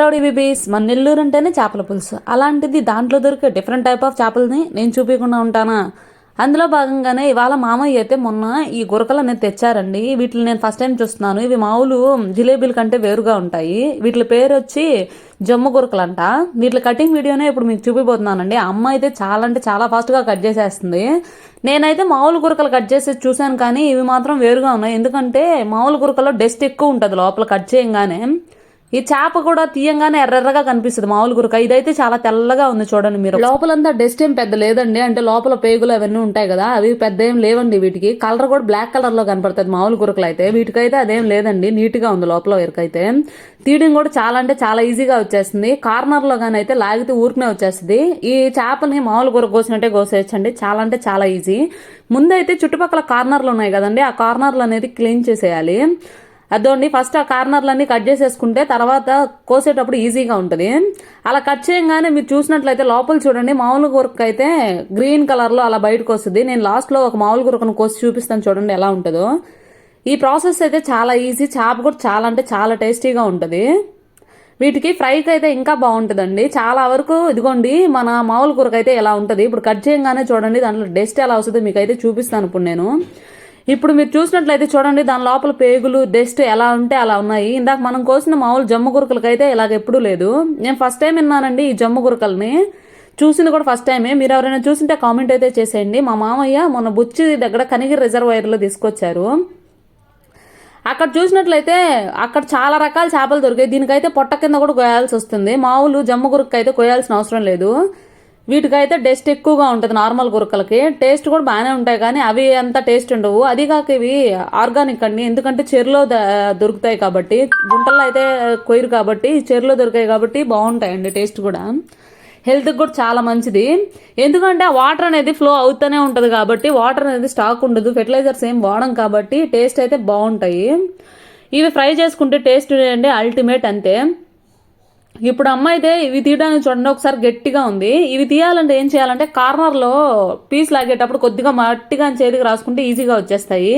Rowdy బీబీస్ మన నెల్లూరు అంటేనే చేపల పులుసు. అలాంటిది దాంట్లో దొరికే డిఫరెంట్ టైప్ ఆఫ్ చేపలని నేను చూపించకుండా ఉంటానా? అందులో భాగంగానే ఇవాళ మామయ్య అయితే మొన్న ఈ గురకలు అనేది తెచ్చారండి. వీటిని నేను ఫస్ట్ టైం చూస్తున్నాను. ఇవి మామూలు జిలేబీల కంటే వేరుగా ఉంటాయి. వీటి పేరు వచ్చి జమ్ము గురకలు అంట వీటి కటింగ్ వీడియోనే ఇప్పుడు మీకు చూపిపోతున్నానండి అమ్మ అయితే చాలా అంటే చాలా ఫాస్ట్గా కట్ చేసేస్తుంది. నేనైతే మామూలు గురకలు కట్ చేసి చూశాను కానీ ఇవి మాత్రం వేరుగా ఉన్నాయి. ఎందుకంటే మామూలు గురకలో డస్ట్ ఎక్కువ ఉంటుంది లోపల కట్ చేయంగానే. ఈ చేప కూడా తీయంగానే ఎర్రెర్రగా కనిపిస్తుంది. మామూలు గురక. ఇదైతే చాలా తెల్లగా ఉంది చూడండి మీరు. లోపలంతా డస్ట్ ఏం పెద్ద లేదండి. అంటే లోపల పేగులు అవన్నీ ఉంటాయి కదా అవి పెద్ద ఏం లేవండి వీటికి. కలర్ కూడా బ్లాక్ కలర్లో కనపడుతుంది మామూలు గురకలు అయితే వీటికైతే అదేం లేదండి. నీట్గా ఉంది లోపల వరకైతే. తీయడం కూడా చాలా అంటే చాలా ఈజీగా వచ్చేస్తుంది. కార్నర్లో కానీ అయితే లాగితే ఊరికనే వచ్చేస్తుంది. ఈ చేపని మామూలు గురకు కోసినట్టే కోసేయచ్చండి. చాలా అంటే చాలా ఈజీ. ముందైతే చుట్టుపక్కల కార్నర్లు ఉన్నాయి కదండి. ఆ కార్నర్లు అనేది క్లీన్ చేసేయాలి. అదోండి ఫస్ట్ ఆ కార్నర్లన్నీ కట్ చేసేసుకుంటే తర్వాత కోసేటప్పుడు ఈజీగా ఉంటుంది. అలా కట్ చేయగానే మీరు చూసినట్లయితే లోపల చూడండి మామూలు గురక అయితే గ్రీన్ కలర్లో అలా బయటకు వస్తుంది. నేను లాస్ట్లో ఒక మామూలు గురకను కోసి చూపిస్తాను చూడండి ఎలా ఉంటుందో. ఈ ప్రాసెస్ అయితే చాలా ఈజీ చేప కూడా చాలా అంటే చాలా టేస్టీగా ఉంటుంది. వీటికి ఫ్రైకి అయితే ఇంకా బాగుంటుందండి. చాలా వరకు ఇదిగోండి మన మామూలు కూరకు అయితే ఎలా ఉంటుంది? ఇప్పుడు కట్ చేయగానే చూడండి దాంట్లో డస్ట్ ఎలా వస్తుందో మీకు అయితే చూపిస్తాను ఇప్పుడు నేను. ఇప్పుడు మీరు చూసినట్లయితే చూడండి దాని లోపల పేగులు డస్ట్ ఎలా ఉంటే అలా ఉన్నాయి. ఇందాక మనం కోసిన మామూలు జమ్ము గురకలకైతే ఇలాగ ఎప్పుడూ లేదు. నేను ఫస్ట్ టైం విన్నానండి ఈ జమ్ము గురకల్ని. చూసింది కూడా ఫస్ట్ టైమే మీరు ఎవరైనా చూసింటే కామెంట్ అయితే చేసేయండి. మా మామయ్య మొన్న బుచ్చి దగ్గర కనిగిరి రిజర్వాయర్లో తీసుకొచ్చారు. అక్కడ చూసినట్లయితే అక్కడ చాలా రకాల చేపలు దొరికాయి. దీనికైతే పొట్ట కింద కూడా కోయాల్సి వస్తుంది. మామూలు జమ్ము గురక అయితే కోయాల్సిన అవసరం లేదు. వీటికైతే డస్ట్ ఎక్కువగా ఉంటుంది నార్మల్ గురకలకి టేస్ట్ కూడా బాగానే ఉంటాయి కానీ అవి అంత టేస్ట్ ఉండవు. అది కాక ఇవి ఆర్గానిక్ అండి. ఎందుకంటే చెరులో దొరుకుతాయి కాబట్టి గుంటల్లో అయితే కొయ్యరు కాబట్టి చెరులో దొరికాయి కాబట్టి బాగుంటాయండి టేస్ట్ కూడా. హెల్త్కి కూడా చాలా మంచిది. ఎందుకంటే వాటర్ అనేది ఫ్లో అవుతూనే ఉంటుంది కాబట్టి వాటర్ అనేది స్టాక్ ఉండదు. ఫెర్టిలైజర్స్ ఏం వాడం కాబట్టి టేస్ట్ అయితే బాగుంటాయి. ఇవి ఫ్రై చేసుకుంటే టేస్ట్ అండి అల్టిమేట్ అంతే. ఇప్పుడు అమ్మ అయితే ఇవి తీయడానికి చూడండి ఒకసారి గట్టిగా ఉంది. ఇవి తీయాలంటే ఏం చేయాలంటే కార్నర్లో పీస్ లాగేటప్పుడు కొద్దిగా మట్టిగా చేతికి రాసుకుంటే ఈజీగా వచ్చేస్తాయి.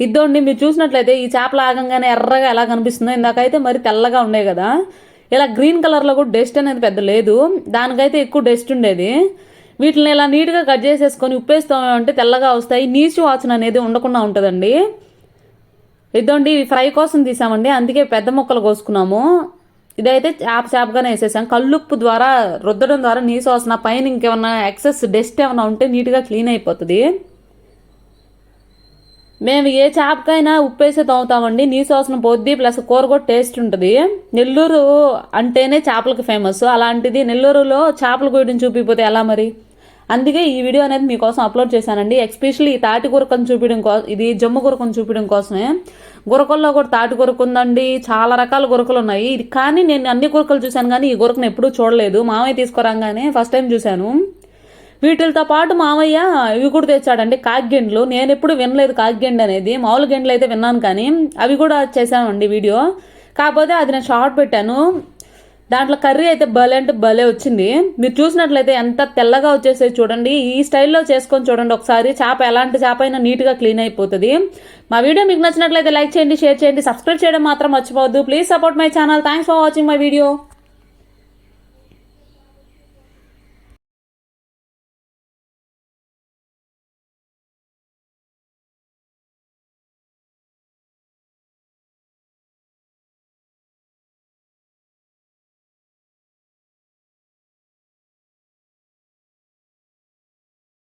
ఇద్దోండి మీరు చూసినట్లయితే ఈ చేప లాగంగానే ఎర్రగా ఎలా కనిపిస్తుందో ఇందాకైతే మరి తెల్లగా ఉండే కదా. ఇలా గ్రీన్ కలర్లో కూడా డస్ట్ అనేది పెద్ద లేదు. దానికైతే ఎక్కువ డస్ట్ ఉండేది. వీటిని ఇలా నీట్గా కట్ చేసేసుకొని ఉప్పేస్తామంటే తెల్లగా వస్తాయి. నీచు వాసన అనేది ఉండకుండా ఉంటుందండి. ఇదండి ఇవి ఫ్రై కోసం తీసామండి. అందుకే పెద్ద ముక్కలు కోసుకున్నాము. ఇదైతే చేప చేపగానే వేసేసాం. కల్లుప్పు ద్వారా రుద్దడం ద్వారా నీ సోసన పైన ఇంకేమన్నా ఎక్సెస్ డస్ట్ ఏమైనా ఉంటే నీట్గా క్లీన్ అయిపోతుంది. మేము ఏ చేపకైనా ఉప్పు వేసే తోముతామండి. నీ వాసన పోద్ది ప్లస్ కూర కూడా టేస్ట్ ఉంటుంది. నెల్లూరు అంటేనే చేపలకు ఫేమస్ అలాంటిది నెల్లూరులో చేపలు గుడిని చూపిపోతే ఎలా మరి? అందుకే ఈ వీడియో అనేది మీకోసం అప్లోడ్ చేశానండి. ఎస్పెషల్లీ ఈ తాటి గురకను చూపించడం కోసం ఇది జమ్ము గురకను చూపించడం కోసమే. గురకల్లో కూడా తాటి గురక ఉందండి. చాలా రకాల గురకలు ఉన్నాయి. ఇది కానీ నేను అన్ని గురకలు చూశాను కానీ ఈ గురకను ఎప్పుడూ చూడలేదు. మామయ్య తీసుకురాగానే ఫస్ట్ టైం చూశాను. వీటితో పాటు మామయ్య ఇవి కూడా తెచ్చాడండి కాకిగెండ్లు. నేను ఎప్పుడు వినలేదు కాకిగెండ్ అనేది. మామూలు గెండ్లు అయితే విన్నాను కానీ అవి కూడా చేశామండి వీడియో. కాకపోతే అది నేను షార్ట్ పెట్టాను. దాంట్లో కర్రీ అయితే భలే అంటే భలే వచ్చింది. మీరు చూసినట్లయితే ఎంత తెల్లగా వచ్చేసేది చూడండి. ఈ స్టైల్లో చేసుకొని చూడండి. ఒకసారి చేప ఎలాంటి చేప అయినా నీట్గా క్లీన్ అయిపోతుంది. మా వీడియో మీకు నచ్చినట్లయితే లైక్ చేయండి షేర్ చేయండి. సబ్స్క్రైబ్ చేయడం మాత్రం మర్చిపోవద్దు. Please support my channel thanks for watching my video